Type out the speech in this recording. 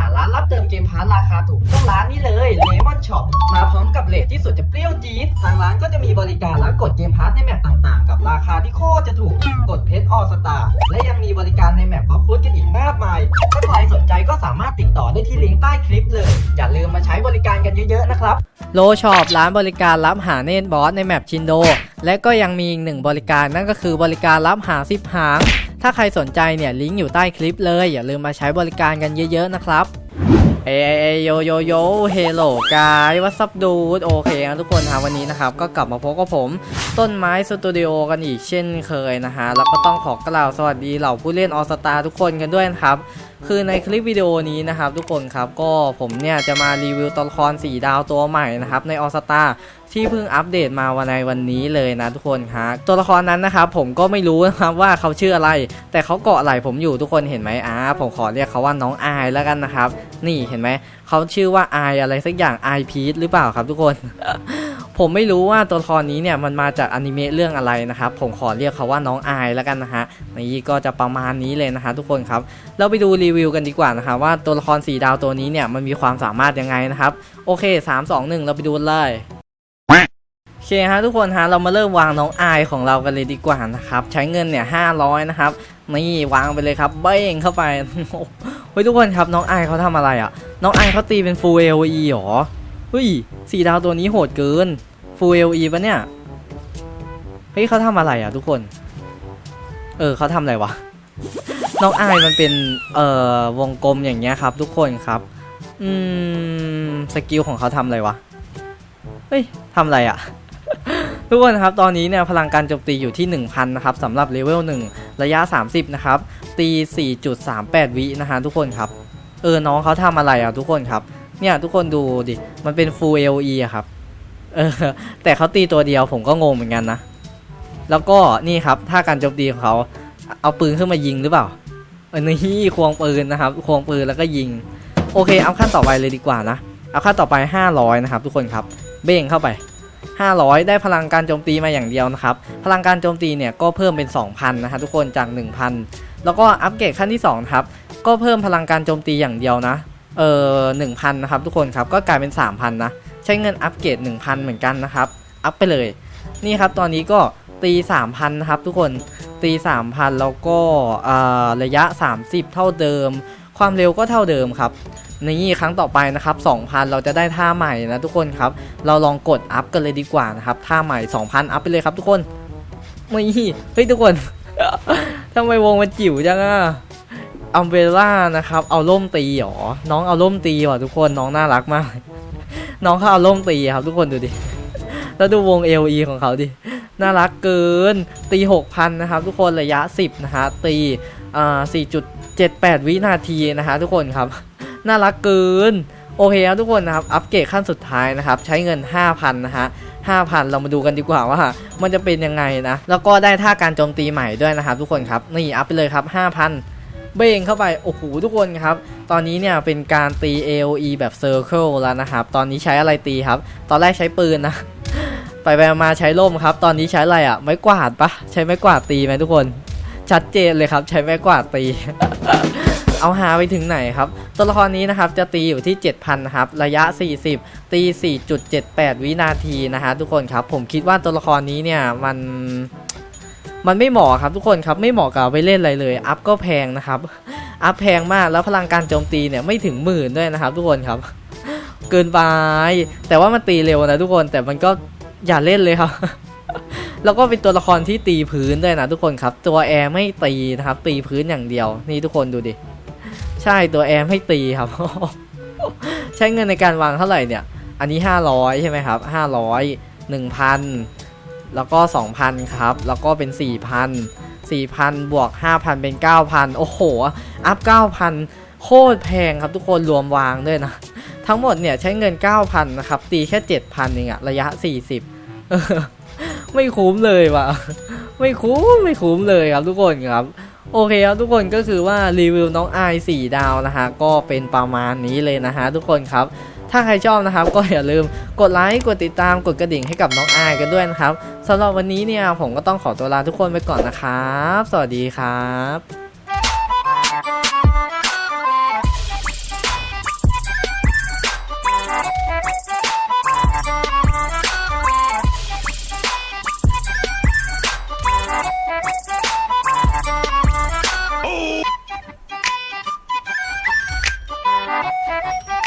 าานราคาถูกต้องร้านนี้เลยเลมอนช็อปมาพร้อมกับเลทที่สุดจะเปรี้ยวจี๊ดทางร้านก็จะมีบริการรับกดเกมพาร์ทในแมปต่างๆ กับราคาที่โคตรจะถูกกดเพชรออสตาและยังมีบริการในแมปบล็อกฟุตกันอีกมากมาย ถ้าใครสนใจก็สามารถติดต่อได้ที่ลิงก์ใต้คลิปเลย อย่าลืมมาใช้บริการกันเยอะๆนะครับโลช็อปร้านบริการรับหาเนตบอสในแมปชินโด และก็ยังมีอีกหนึ่งบริการนั่นก็คือบริการรับหาซิปหางถ้าใครสนใจเนี่ยลิงก์อยู่ใต้คลิปเลย อย่าลืมมาใช้บริการกันเยอะๆนะครับ เอเอโยโยโยเฮลโลกายวัสับดูดโอเคนะทุกคนครับวันนี้นะครับ ก็กลับมาพบกับผมต้นไม้สตูดิโอกันอีกเช่นเคยนะฮะแล้วก็ต้องขอกล่าวสวัสดีเหล่าผู้เล่นออสตาทุกคนกันด้วยนะครับ คือในคลิปวิดีโอนี้นะครับ ทุกคนครับก็ผมเนี่ยจะมารีวิวตัวละคร4ดาวตัวใหม่นะครับในออสตา ที่เพิ่งอัปเดตมาวันในวันนี้เลยนะทุกคนครับตัวละครนั้นนะครับผมก็ไม่รู้นะครับว่าเขาชื่ออะไร แต่เขาเกาะไหล่ผมอยู่ทุกคนเห็นไหมอ่าผมขอเรียกเขาว่าน้องอายแล้วกันนะครับ นี่เห็นไหมเขาชื่อว่าอายอะไรสักอย่างอายพีทหรือเปล่าครับทุกคนผมไม่รู้ว่าตัวละครนี้เนี่ยมันมาจากอนิเมะเรื่องอะไรนะครับผมขอเรียกเขาว่าน้องอายแล้วกันนะฮะนี่ก็จะประมาณนี้เลยนะฮะทุกคนครับเราไปดูรีวิวกันดีกว่านะครับว่าตัวละครสีดาวตัวนี้เนี่ยมันมีความสามารถยังไงนะครับโอเค 3 2 1 เราไปดูเลย เคฮะทุกคนฮะเรามาเริ่มวางน้องอายของเรากันเลยดีกว่านะครับใช้เงินเนี่ย500นะครับนี่วางไปเลยครับเบ้งเข้าไปเฮ้ยทุกคนครับน้องอายเขาทำอะไรอะ น้องอายเขาตีเป็น full AOE หรอเฮ้ยสี่ดาวตัวนี้โหดเกิน full AOE ปะเนี่ยเฮ้ยเขาทำอะไรอะ ทุกคน เออเขาทำอะไรวะน้องอายมันเป็นเอ่อวงกลมอย่างเงี้ยครับ ทุกคนครับ อืมสกิลของเขาทำอะไรวะเฮ้ยทำอะไรอะ ทุกคนครับตอนนี้เนี่ยพลังการโจมตีอยู่ที่ 1000 นะครับสำหรับเลเวล1ระยะ 30 นะครับ ตี 4.38 วินะฮะทุกคนครับ เออน้องเขาทำอะไรอะทุกคนครับ เนี่ยทุกคนดูดิ มันเป็น full AOE อะครับ เออ แต่เขาตีตัวเดียวผมก็งงเหมือนกันนะ แล้วก็นี่ครับถ้าการโจมตีของเขาเอาปืนขึ้นมายิงหรือเปล่าเออนี่ควงปืนนะครับควงปืนแล้วก็ยิง โอเค เอาขั้นต่อไปเลยดีกว่านะ เอาขั้นต่อไป 500 นะครับ ทุกคนครับ เบ้งเข้าไป 500 ได้พลังการโจมตีมาอย่างเดียวนะครับ พลังการโจมตีเนี่ยก็เพิ่มเป็น 2,000 นะครับทุกคนจาก 1,000 แล้วก็อัปเกรดขั้นที่2ครับ ก็เพิ่มพลังการโจมตีอย่างเดียวนะ เออ1,000 นะครับทุกคนครับ ก็กลายเป็น 3,000 นะ ใช้เงินอัปเกรด 1,000 เหมือนกันนะครับ อัพไปเลย นี่ครับ ตอนนี้ก็ตี 3,000 นะครับทุกคน ตี 3,000 แล้วก็อ่าระยะ 30 เท่าเดิม ความเร็วก็เท่าเดิมครับ นี่ครั้งต่อไปนะครับ2,000 เราจะได้ท่าใหม่นะทุกคนครับ เราลองกดอัพกันเลยดีกว่านะครับท่าใหม่ 2,000 อัพไปเลยครับทุกคนนี่เฮ้ยทุกคนทำไมวงมันจิ๋วจังอะอัมเบล่านะครับ เอาล่มตีหรอ น้องเอาล่มตีว่ะทุกคนน้องน่ารักมาก น้องเขาเอาล่มตีครับ ทุกคนดูดิ แล้วดูวง LE ของเขาดิ น่ารักเกิน ตี 6,000 นะครับ ทุกคนระยะ 10 นะฮะ ตีอ่า4.78 วินาทีนะฮะทุกคนครับ น่ารักเกินโอเคครับทุกคนนะครับ อัปเกรดขั้นสุดท้ายนะครับ ใช้เงิน 5,000 นะฮะ 5,000 เรามาดูกันดีกว่าว่า มันจะเป็นยังไงนะ แล้วก็ได้ท่าการโจมตีใหม่ด้วยนะครับ ทุกคนครับ นี่อัพไปเลยครับ 5,000 เบ้งเข้าไป โอ้โหทุกคนครับ ตอนนี้เนี่ยเป็นการตี AOE แบบ Circle แล้วนะครับ ตอนนี้ใช้อะไรตีครับ ตอนแรกใช้ปืนนะ ไปไปมาใช้ล่มครับ ตอนนี้ใช้อะไรอะ ไม้กวาดปะ ใช้ไม้กวาดตีไหมทุกคน ชัดเจนเลยครับ ใช้ไม้กวาดตี เอาหาไปถึงไหนครับ ตัวละครนี้นะครับจะตีอยู่ที่ 7,000นะครับระยะ 40 ตี 4.78 วินาทีนะฮะทุกคนครับผมคิดว่าตัวละครนี้เนี่ยมันมันไม่เหมาะครับทุกคนครับไม่เหมาะกับไปเล่นอะไรเลย อัพก็แพงนะครับ อัพแพงมากแล้วพลังการโจมตีเนี่ยไม่ถึงหมื่นด้วยนะครับ ทุกคนครับ เกินไป แต่ว่ามันตีเร็วนะทุกคนแต่มันก็อย่าเล่นเลยครับ แล้วก็เป็นตัวละครที่ตีพื้นด้วยนะทุกคนครับ ตัวแอร์ไม่ตีนะครับ ตีพื้นอย่างเดียว นี่ทุกคนดูดิ ใช่ตัวแอร์ไม่ตีครับ ใช้เงินในการวางเท่าไหร่เนี่ย อันนี้ 500 ใช่ไหมครับ 500 1,000 แล้วก็ 2,000 ครับ แล้วก็เป็น 4,000 4,000 บวก 5,000 เป็น 9,000 โอ้โห อัพ 9,000 โคตรแพงครับทุกคนรวมวางด้วยนะ ทั้งหมดเนี่ยใช้เงิน 9,000 นะครับ ตีแค่ 7,000เองอะระยะ 40 ไม่คุ้มเลยว่ะ ไม่คุ้ม ไม่คุ้มเลยครับทุกคนครับ โอเคครับทุกคนก็คือว่ารีวิวน้องไอายสี่ดาวนะฮะก็เป็นประมาณนี้เลยนะฮะทุกคนครับ ถ้าใครชอบนะครับ ก็อย่าลืมกดไลค์กดติดตามกดกระดิ่งให้กับน้องอายกันด้วยนะครับสำหรับวันนี้เนี่ยผมก็ต้องขอตัวลาทุกคนไปก่อนนะครับ สวัสดีครับ